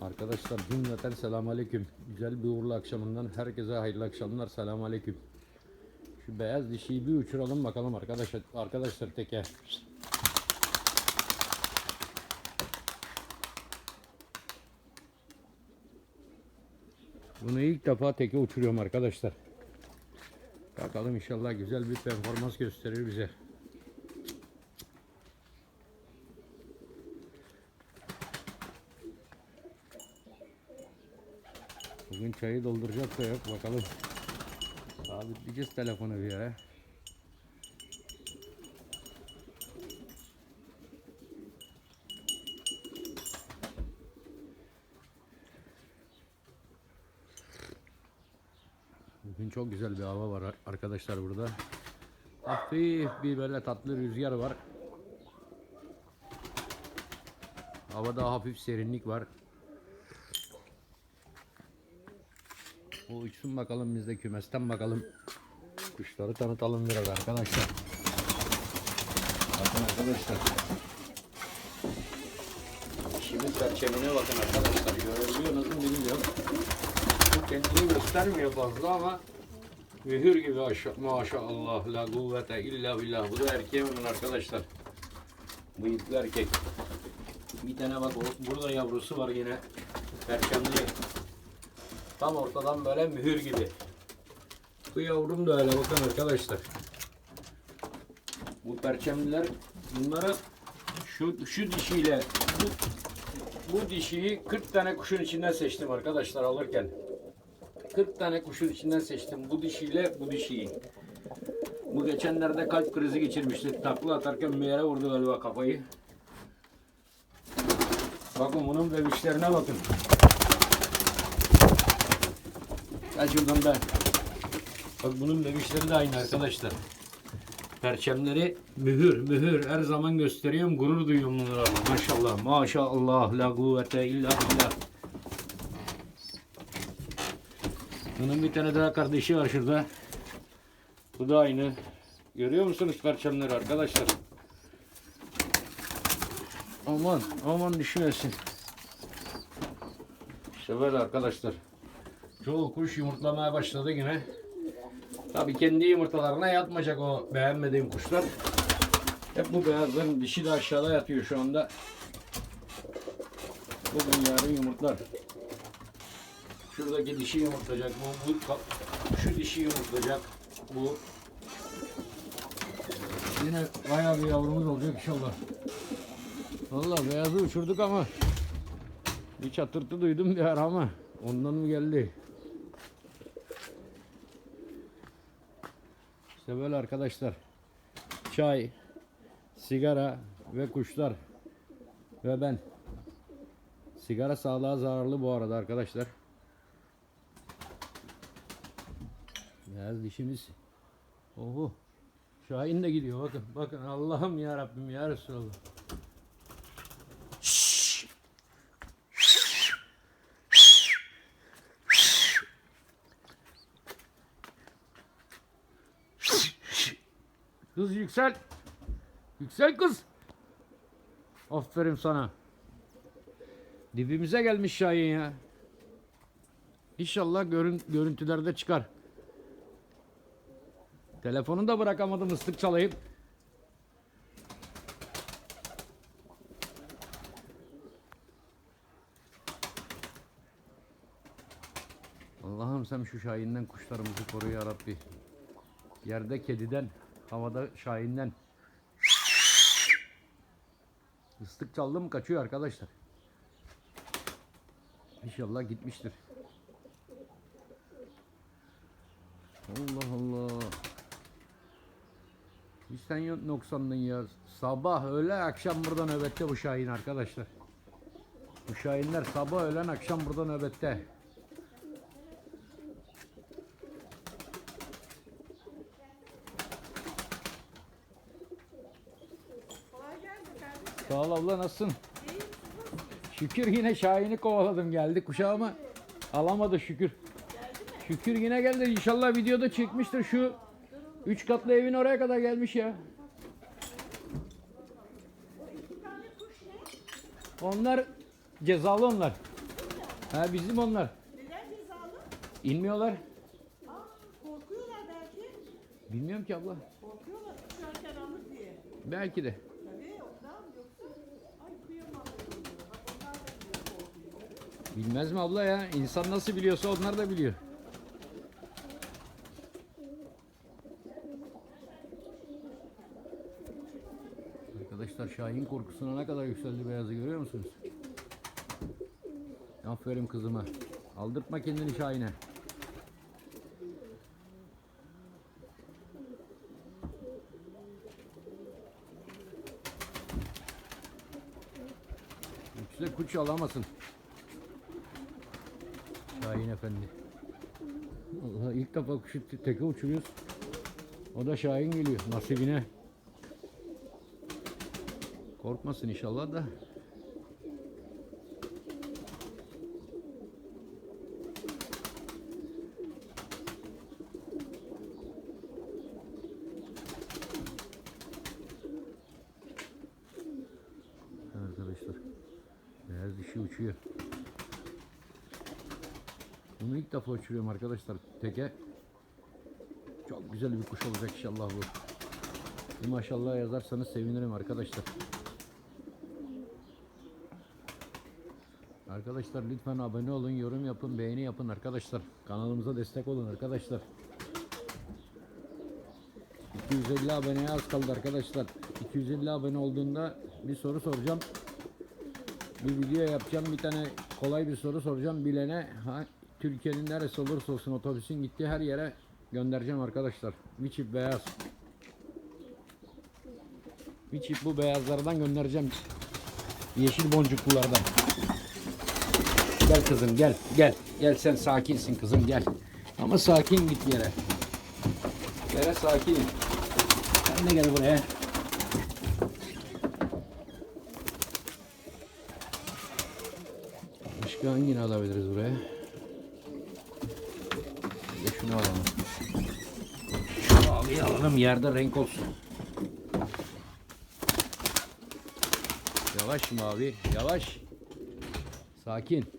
Arkadaşlar cümleten selamun aleyküm. Güzel bir uğurlu akşamından herkese hayırlı akşamlar. Selamun aleyküm. Şu beyaz dişiyi bir uçuralım bakalım arkadaşlar. Arkadaşlar teke. Bunu ilk defa teke uçuruyorum arkadaşlar. Bakalım inşallah güzel bir performans gösterir bize. Bugün çayı dolduracak da yok bakalım. Sabitleyeceğiz telefonu bir yere. Bugün çok güzel bir hava var arkadaşlar burada. Hafif bir böyle tatlı rüzgar var. Havada hafif serinlik var. O uçsun bakalım biz de kümesten bakalım. Kuşları tanıtalım biraz arkadaşlar. Bakın arkadaşlar. Şimdi perçemine bakın arkadaşlar. Görebiliyorsunuz mu bilmiyorum. Bu kendini göstermiyor fazla ama mühür gibi aşağı, maşallah la kuvvete illa billah. Bu da erkeğe bunun arkadaşlar. Bıyıklı erkek. Bir tane bak burada yavrusu var yine. Perçemli. Tam ortadan böyle mühür gibi. Bu yavrum da öyle bakın arkadaşlar. Bu perçemliler bunları şu şu dişiyle bu, bu dişiyi 40 tane kuşun içinden seçtim arkadaşlar alırken. 40 tane kuşun içinden seçtim bu dişiyle bu dişiyi. Bu geçenlerde kalp krizi geçirmişti. Takla atarken bir yere vurdu galiba kafayı. Bakın bunun bebişlerine bakın. Şuradan be. Bak bunun bebişleri de aynı arkadaşlar. Perçemleri mühür mühür her zaman gösteriyorum gurur duyuyorum bunlara. Maşallah maşallah la kuvvete illa billah. Bunun bir tane daha kardeşi var şurada. Bu da aynı. Görüyor musunuz perçemleri arkadaşlar? Aman aman düşmesin. İşte böyle arkadaşlar. Çoğu kuş yumurtlamaya başladı yine. Tabii kendi yumurtalarına yatmayacak o beğenmediğim kuşlar. Hep bu beyazların dişi de aşağıda yatıyor şu anda. Bugün yarın yumurtlar. Şuradaki dişi yumurtlayacak. Bu, bu şu dişi yumurtlayacak. Bu yine bayağı bir yavrumuz olacak inşallah. Vallahi beyazı uçurduk ama bir çatırtı duydum bir ara ama ondan mı geldi? İşte böyle arkadaşlar. Çay, sigara ve kuşlar ve ben. Sigara sağlığa zararlı bu arada arkadaşlar. Beyaz dişimiz. Oho. Şahin de gidiyor bakın. Bakın Allah'ım ya Rabbim ya Resulallah. Kız yüksel. Yüksel kız. Aferin sana. Dibimize gelmiş Şahin ya. İnşallah görün, görüntülerde çıkar. Telefonu da bırakamadım ıslık çalayım. Allah'ım sen şu şahinden kuşlarımızı koru ya Rabbi. Yerde kediden, havada şahinden. Islık çaldı mı kaçıyor arkadaşlar. İnşallah gitmiştir. Allah Allah. Hiç sen yok noksanlığın ya. Sabah, öğle, akşam burada nöbette bu şahin arkadaşlar. Bu şahinler sabah, öğlen, akşam burada nöbette. Sağ ol abla nasılsın? Şükür yine Şahin'i kovaladım geldi kuşağı ama alamadı şükür. Şükür yine geldi inşallah videoda çekmiştir şu üç katlı evin oraya kadar gelmiş ya. Onlar cezalı onlar. Ha bizim onlar. Neden cezalı? İnmiyorlar. Aa, korkuyorlar belki. Bilmiyorum ki abla. Korkuyorlar uçarken alır diye. Belki de. Tabii ondan yoksa ay kıyamam. diyorlar. Bak onlar da biliyor korkuyor. Bilmez mi abla ya? İnsan nasıl biliyorsa onlar da biliyor. Arkadaşlar Şahin korkusuna ne kadar yükseldi beyazı görüyor musunuz? Aferin kızıma. Aldırtma kendini Şahin'e. Yoksa kuş alamasın. Şahin Efendi. Allah ilk defa kuşu te- teke uçuruyoruz. O da Şahin geliyor nasibine. Korkmasın inşallah da. Arkadaşlar beyaz dişi uçuyor. Bunu ilk defa uçuruyorum arkadaşlar teke. Çok güzel bir kuş olacak inşallah bu. Bir maşallah yazarsanız sevinirim arkadaşlar. Arkadaşlar lütfen abone olun, yorum yapın, beğeni yapın arkadaşlar. Kanalımıza destek olun arkadaşlar. 250 aboneye az kaldı arkadaşlar. 250 abone olduğunda bir soru soracağım. Bir video yapacağım. Bir tane kolay bir soru soracağım. Bilene ha, Türkiye'nin neresi olursa olsun otobüsün gittiği her yere göndereceğim arkadaşlar. Çift beyaz. Çift bu beyazlardan göndereceğim. Yeşil boncuklulardan. Gel kızım gel gel. Gel sen sakinsin kızım gel. Ama sakin git yere. Yere sakin. Sen de gel buraya. Başka hangini alabiliriz buraya? Bir de şunu alalım. Şu alalım yerde renk olsun. Yavaş mavi, yavaş. Sakin.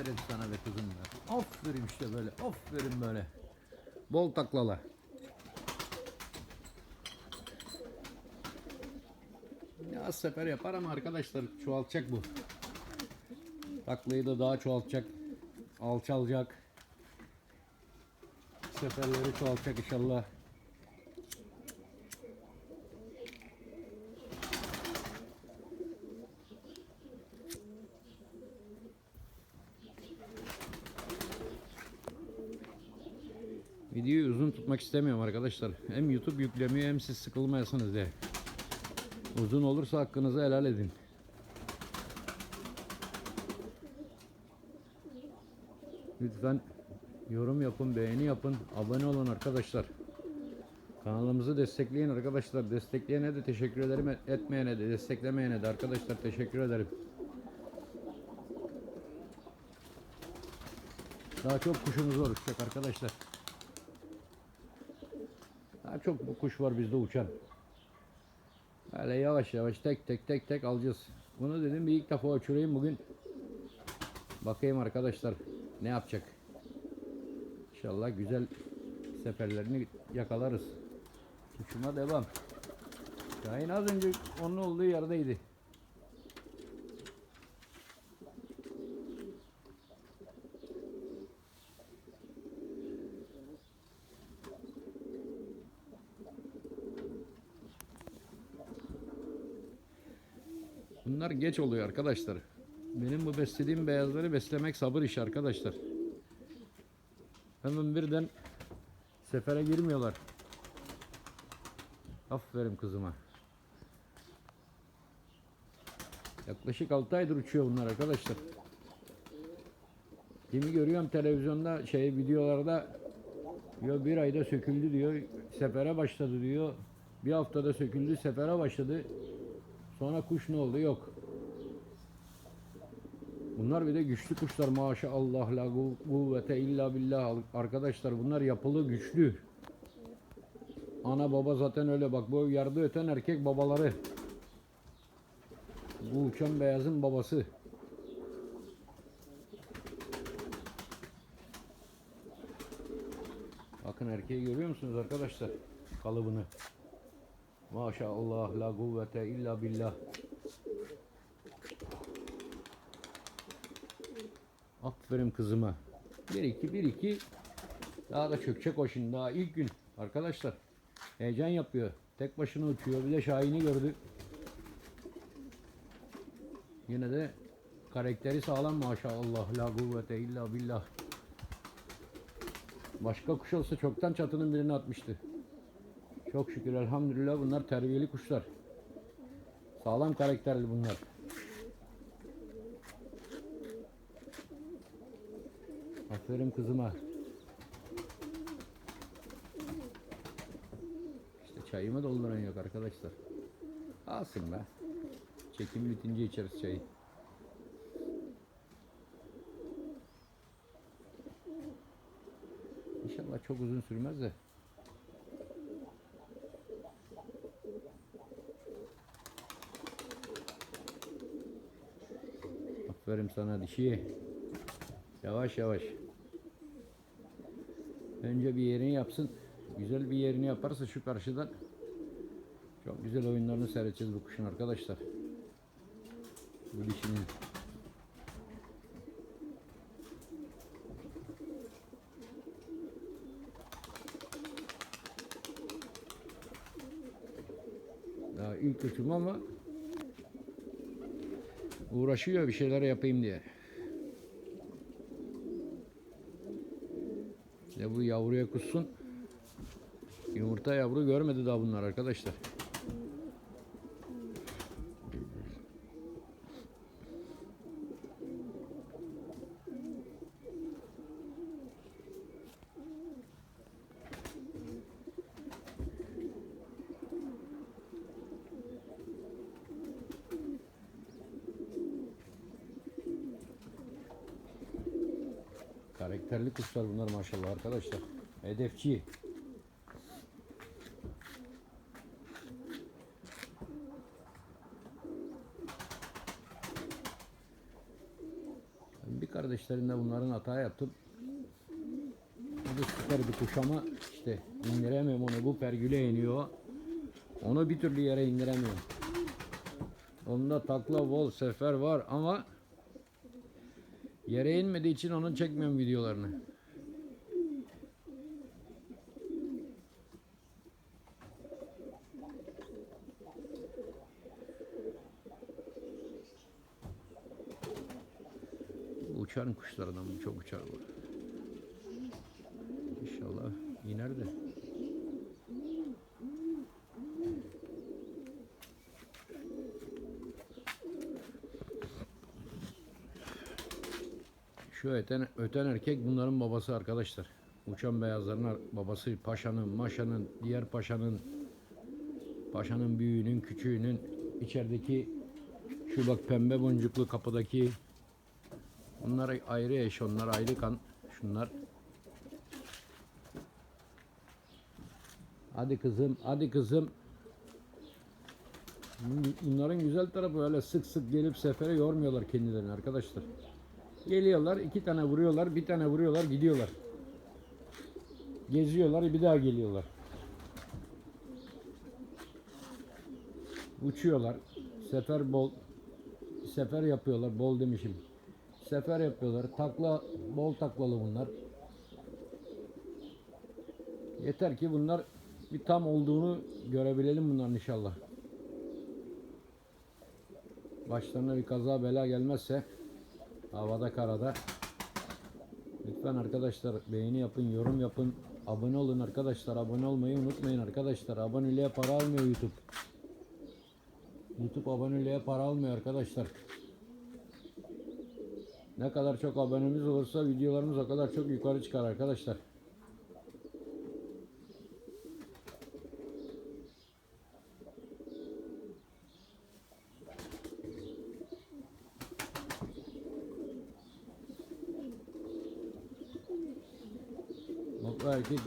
Aferin sana be kızım be. Aferin işte böyle. Aferin böyle. Bol taklala. Az sefer yapar ama arkadaşlar çoğaltacak bu. Taklayı da daha çoğaltacak. Alçalacak. Seferleri çoğaltacak inşallah. Videoyu uzun tutmak istemiyorum arkadaşlar. Hem YouTube yüklemiyor hem siz sıkılmayasınız diye. Uzun olursa hakkınızı helal edin. Lütfen yorum yapın, beğeni yapın, abone olun arkadaşlar. Kanalımızı destekleyin arkadaşlar. Destekleyene de teşekkür ederim, etmeyene de, desteklemeyene de arkadaşlar teşekkür ederim. Daha çok kuşumuz var uçacak arkadaşlar. Daha çok kuş var bizde uçan. Böyle yavaş yavaş tek tek tek tek alacağız. Bunu dedim bir ilk defa uçurayım bugün. Bakayım arkadaşlar ne yapacak. İnşallah güzel seferlerini yakalarız. Uçuma devam. Şahin az önce onun olduğu yerdeydi. Bunlar geç oluyor arkadaşlar. Benim bu beslediğim beyazları beslemek sabır işi arkadaşlar. Hemen birden sefere girmiyorlar. Aferin kızıma. Yaklaşık 6 aydır uçuyor bunlar arkadaşlar. Kimi görüyorum televizyonda şey videolarda diyor bir ayda söküldü diyor. Sefere başladı diyor. Bir haftada söküldü sefere başladı. Sonra kuş ne oldu? Yok. Bunlar bir de güçlü kuşlar maşallah la kuvvete illa billah arkadaşlar bunlar yapılı güçlü. Ana baba zaten öyle bak bu yardı öten erkek babaları. Bu uçan beyazın babası. Bakın erkeği görüyor musunuz arkadaşlar? Kalıbını. Maşallah la kuvvete illa billah. Aferin kızıma. 1 2 1 2 daha da çökecek o şimdi daha ilk gün arkadaşlar. Heyecan yapıyor. Tek başına uçuyor. Bir de Şahin'i gördü. Yine de karakteri sağlam maşallah. La kuvvete illa billah. Başka kuş olsa çoktan çatının birini atmıştı. Çok şükür elhamdülillah bunlar terbiyeli kuşlar. Sağlam karakterli bunlar. Aferin kızıma. İşte çayımı dolduran yok arkadaşlar. Alsın be. Çekim bitince içeriz çayı. İnşallah çok uzun sürmez de. Aferin sana dişi. Yavaş yavaş. Önce bir yerini yapsın. Güzel bir yerini yaparsa şu karşıdan çok güzel oyunlarını seyredeceğiz bu kuşun arkadaşlar. Bu dişinin. Daha ilk uçum ama uğraşıyor bir şeyler yapayım diye. Ya bu yavruya kussun. Yumurta yavru görmedi daha bunlar arkadaşlar. Karakterli kuşlar bunlar maşallah arkadaşlar. Hedefçi. Bir kardeşlerinde bunların hata yaptım. Bu süper bir kuş ama işte indiremiyorum onu. Bu pergüle iniyor. Onu bir türlü yere indiremiyorum. Onda takla bol sefer var ama Yere inmediği için onun çekmiyorum videolarını. Uçan kuşlardan bu çok uçar bu. İnşallah iner de. Şu öten, öten erkek bunların babası arkadaşlar. Uçan beyazların ar- babası paşanın, maşanın, diğer paşanın, paşanın büyüğünün, küçüğünün, içerideki şu bak pembe boncuklu kapıdaki bunlar ayrı eş, onlar ayrı kan. Şunlar. Hadi kızım, hadi kızım. Bunların güzel tarafı öyle sık sık gelip sefere yormuyorlar kendilerini arkadaşlar. Geliyorlar, iki tane vuruyorlar, bir tane vuruyorlar, gidiyorlar. Geziyorlar, bir daha geliyorlar. Uçuyorlar. Sefer bol, sefer yapıyorlar, bol demişim. Sefer yapıyorlar, takla, bol taklalı bunlar. Yeter ki bunlar bir tam olduğunu görebilelim bunların inşallah. Başlarına bir kaza bela gelmezse havada karada. Lütfen arkadaşlar beğeni yapın, yorum yapın, abone olun arkadaşlar. Abone olmayı unutmayın arkadaşlar. Aboneliğe para almıyor YouTube. YouTube aboneliğe para almıyor arkadaşlar. Ne kadar çok abonemiz olursa videolarımız o kadar çok yukarı çıkar arkadaşlar. Bu erkek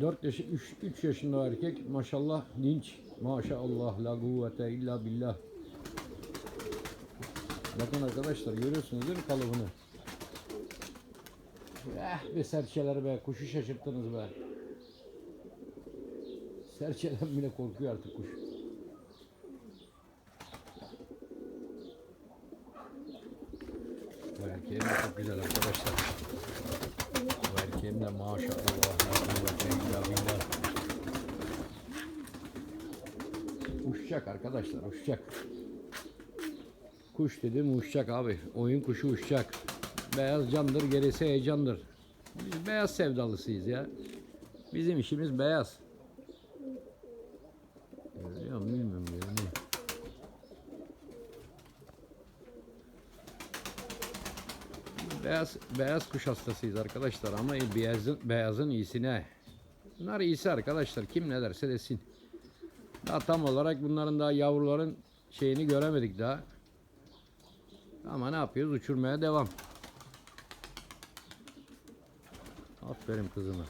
4 yaşı 3, 3 yaşında erkek maşallah dinç. Maşallah la kuvvete illa billah. Bakın arkadaşlar görüyorsunuz değil mi kalıbını? Eh be serçeler be kuşu şaşırttınız be. Serçeden bile korkuyor artık kuş. Bu erkeğim de çok güzel arkadaşlar. Bu erkeğim de maşallah. Uçacak arkadaşlar uçacak. Kuş dedim uçacak abi. Oyun kuşu uçacak. Beyaz candır gerisi heyecandır. Biz beyaz sevdalısıyız ya. Bizim işimiz beyaz. Görüyor musun bilmiyorum görünüyor. Beyaz, beyaz kuş hastasıyız arkadaşlar ama beyazın, beyazın iyisine. Bunlar iyisi arkadaşlar. Kim ne derse desin. Daha tam olarak bunların daha yavruların şeyini göremedik daha. Ama ne yapıyoruz? Uçurmaya devam. Aferin kızıma.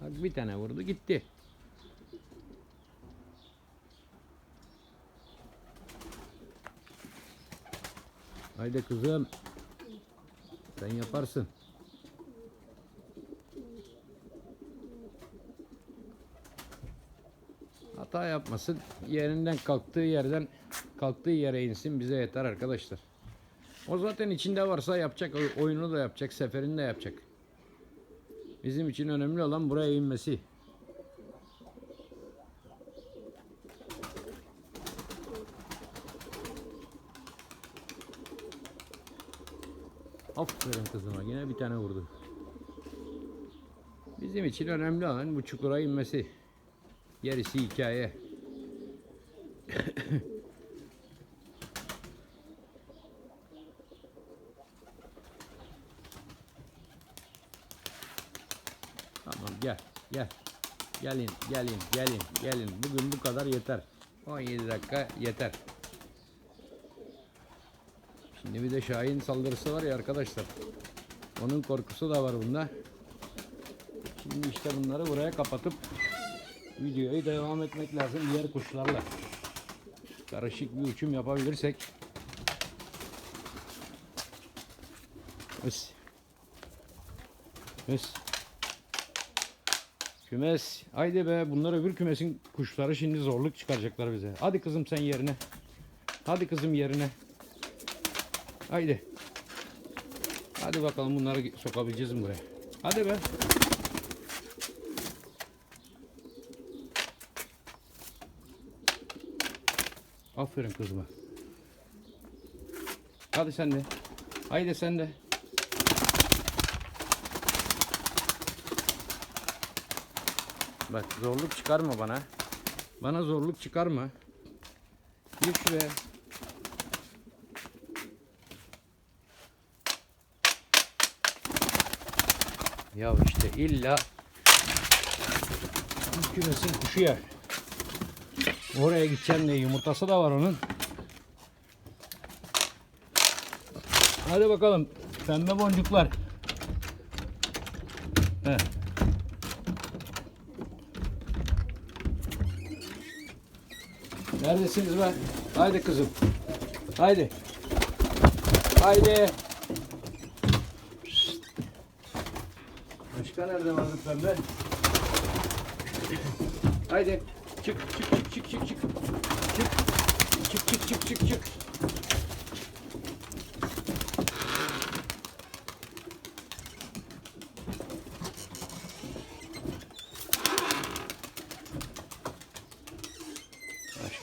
Bak bir tane vurdu gitti. Haydi kızım. Sen yaparsın. Hata yapmasın. Yerinden kalktığı yerden kalktığı yere insin bize yeter arkadaşlar. O zaten içinde varsa yapacak oy- oyunu da yapacak, seferini de yapacak. Bizim için önemli olan buraya inmesi. Aferin kızıma yine bir tane vurdu. Bizim için önemli olan bu çukura inmesi. Gerisi hikaye. Tamam gel gel. Gelin gelin gelin gelin. Bugün bu kadar yeter. 17 dakika yeter. Şimdi bir de Şahin saldırısı var ya arkadaşlar. Onun korkusu da var bunda. Şimdi işte bunları buraya kapatıp videoyu devam etmek lazım diğer kuşlarla. Karışık bir uçum yapabilirsek. Mes. Mes. Kümes. Haydi be bunlar öbür kümesin kuşları şimdi zorluk çıkaracaklar bize. Hadi kızım sen yerine. Hadi kızım yerine. Haydi. Hadi bakalım bunları sokabileceğiz mi buraya? Hadi be. Aferin kızıma. Hadi sen de. Haydi sen de. Bak zorluk çıkarma bana. Bana zorluk çıkarma. Gir şuraya. Ya işte illa kümesin kuşu yer. Oraya gideceğim diye yumurtası da var onun. Hadi bakalım. Pembe boncuklar. He. Neredesiniz be? Haydi kızım. Haydi. Haydi. Başka nerede vardı pembe? Haydi. Çık çık çık çık çık çık. Çık. Çık çık çık çık çık.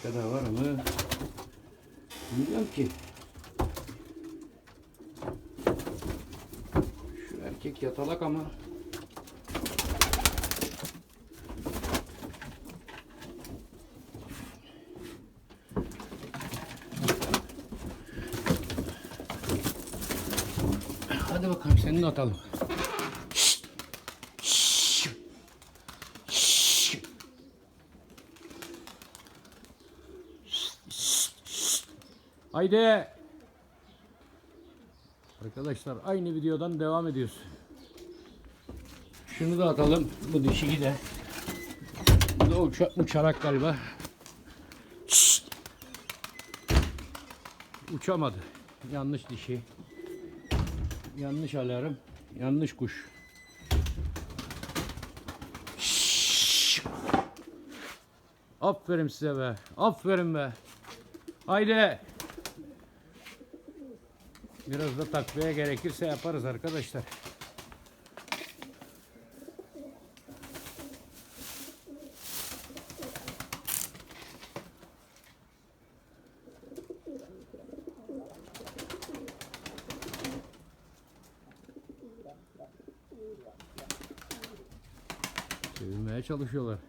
Başka da var mı? Bilmiyorum ki. Şu erkek yatalak ama Hadi bakalım seni de atalım. Haydi. Arkadaşlar aynı videodan devam ediyoruz. Şunu da atalım. Bu dişi de. Bu da uça, uçarak galiba. Uçamadı. Yanlış dişi. Yanlış alarm. Yanlış kuş. Aferin size be. Aferin be. Haydi. Biraz da takviye gerekirse yaparız arkadaşlar. Çevirmeye çalışıyorlar.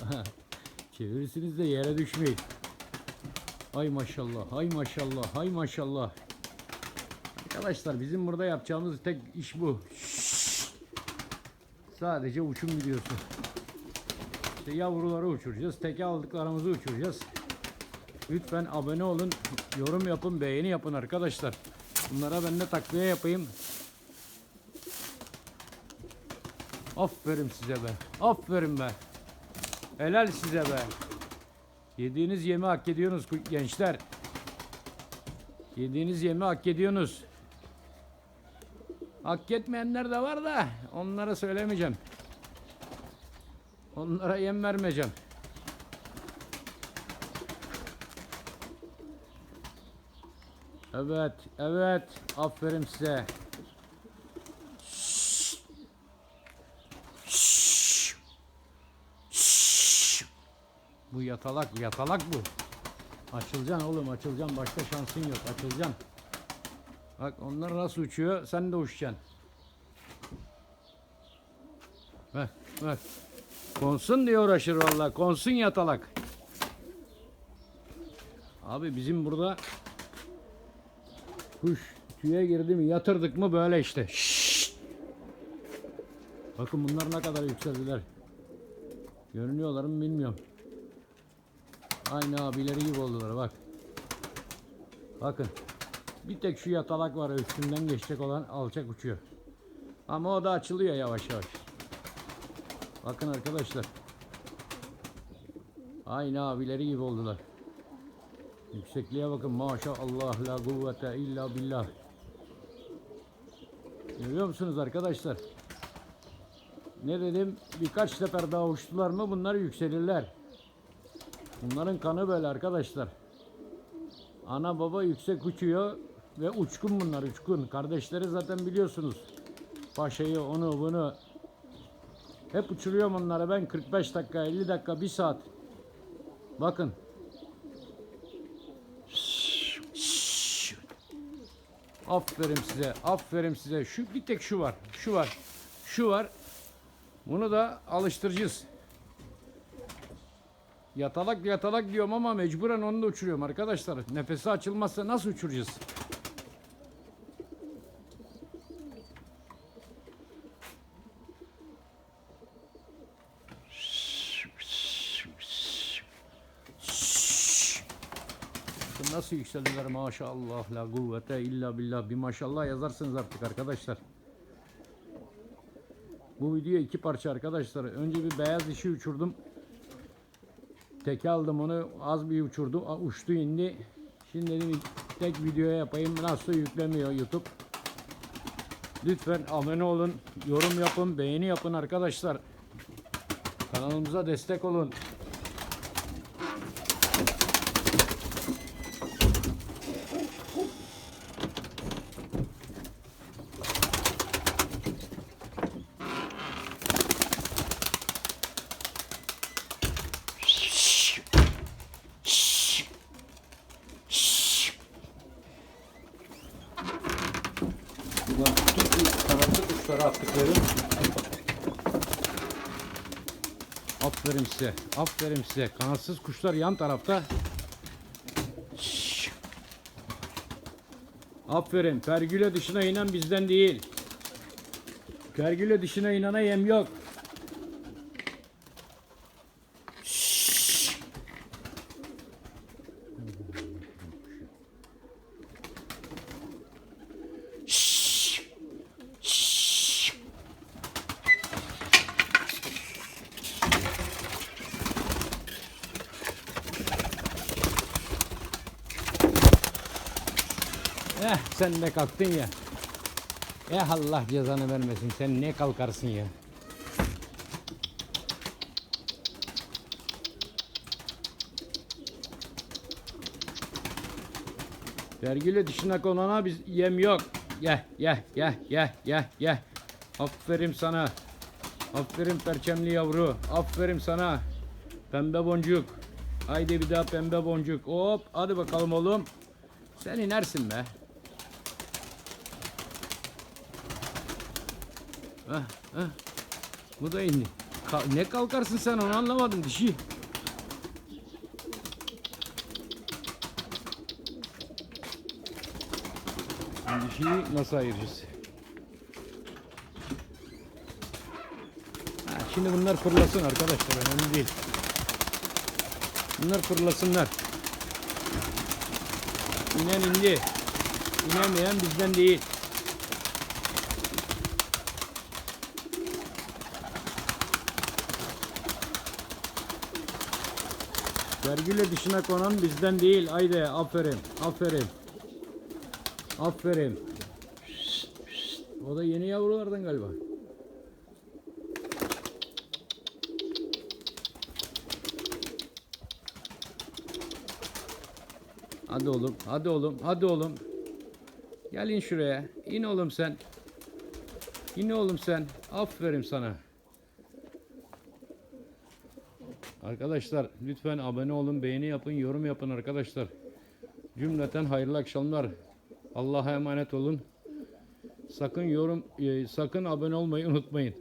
Çevirirsiniz de yere düşmeyin. Ay maşallah, ay maşallah, ay maşallah. Arkadaşlar bizim burada yapacağımız tek iş bu. Sadece uçum videosu. İşte yavruları uçuracağız, teke aldıklarımızı uçuracağız. Lütfen abone olun, yorum yapın, beğeni yapın arkadaşlar. Bunlara ben de takviye yapayım. Aferin size be. Aferin be. Helal size be. Yediğiniz yemi hak ediyorsunuz gençler. Yediğiniz yemi hak ediyorsunuz. Hak etmeyenler de var da onlara söylemeyeceğim. Onlara yem vermeyeceğim. Evet, evet. Aferin size. Yatalak, yatalak bu. Açılacaksın oğlum, açılacaksın. Başka şansın yok, açılacaksın. Bak onlar nasıl uçuyor, sen de uçacaksın. Bak, bak. Konsun diye uğraşır vallahi. Konsun yatalak. Abi bizim burada kuş tüye girdi mi yatırdık mı böyle işte. Şşşt. Bakın bunlar ne kadar yükseldiler. Görünüyorlar mı bilmiyorum. Aynı abileri gibi oldular bak. Bakın. Bir tek şu yatalak var üstünden geçecek olan alçak uçuyor. Ama o da açılıyor yavaş yavaş. Bakın arkadaşlar. Aynı abileri gibi oldular. Yüksekliğe bakın maşallah la kuvvete illa billah. Görüyor musunuz arkadaşlar? Ne dedim? Birkaç sefer daha uçtular mı bunlar yükselirler. Bunların kanı böyle arkadaşlar. Ana baba yüksek uçuyor ve uçkun bunlar uçkun. Kardeşleri zaten biliyorsunuz. Paşayı onu bunu. Hep uçuruyorum onları ben 45 dakika 50 dakika 1 saat. Bakın. Aferin size. Aferin size. Şu bir tek şu var. Şu var. Şu var. Bunu da alıştıracağız. Yatalak yatalak diyorum ama mecburen onu da uçuruyorum arkadaşlar. Nefesi açılmazsa nasıl uçuracağız? Nasıl yükseldiler maşallah la kuvvete illa billah bir maşallah yazarsınız artık arkadaşlar. Bu video iki parça arkadaşlar. Önce bir beyaz dişi uçurdum. Teke aldım onu az bir uçurdu. Uçtu indi. Şimdi dedim tek videoya yapayım. Nasıl yüklemiyor YouTube. Lütfen abone olun. Yorum yapın. Beğeni yapın arkadaşlar. Kanalımıza destek olun. Ulan bütün kanatlı kuşlara attıklarım. Aferin size. Aferin size. Kanatsız kuşlar yan tarafta. Aferin. Pergüle dışına inen bizden değil. Pergüle dışına inana yem yok. Eh sen de kalktın ya. Eh Allah cezanı vermesin. Sen ne kalkarsın ya. Vergüle dışına konana biz yem yok. Gel gel gel gel gel gel. Aferin sana. Aferin perçemli yavru. Aferin sana. Pembe boncuk. Haydi bir daha pembe boncuk. Hop hadi bakalım oğlum. Sen inersin be. Hah, hah. Bu da indi. Ka- ne kalkarsın sen onu anlamadım dişi. Dişiyi nasıl ayıracağız? Ha, şimdi bunlar fırlasın arkadaşlar önemli değil. Bunlar fırlasınlar. İnen indi. İnemeyen bizden değil. Vergüle dışına konan bizden değil. Haydi aferin. Aferin. Aferin. O da yeni yavrulardan galiba. Hadi oğlum, hadi oğlum, hadi oğlum. Gel in şuraya. İn oğlum sen. İn oğlum sen. Aferin sana. Arkadaşlar lütfen abone olun, beğeni yapın, yorum yapın arkadaşlar. Cümleten hayırlı akşamlar. Allah'a emanet olun. Sakın yorum, e, sakın abone olmayı unutmayın.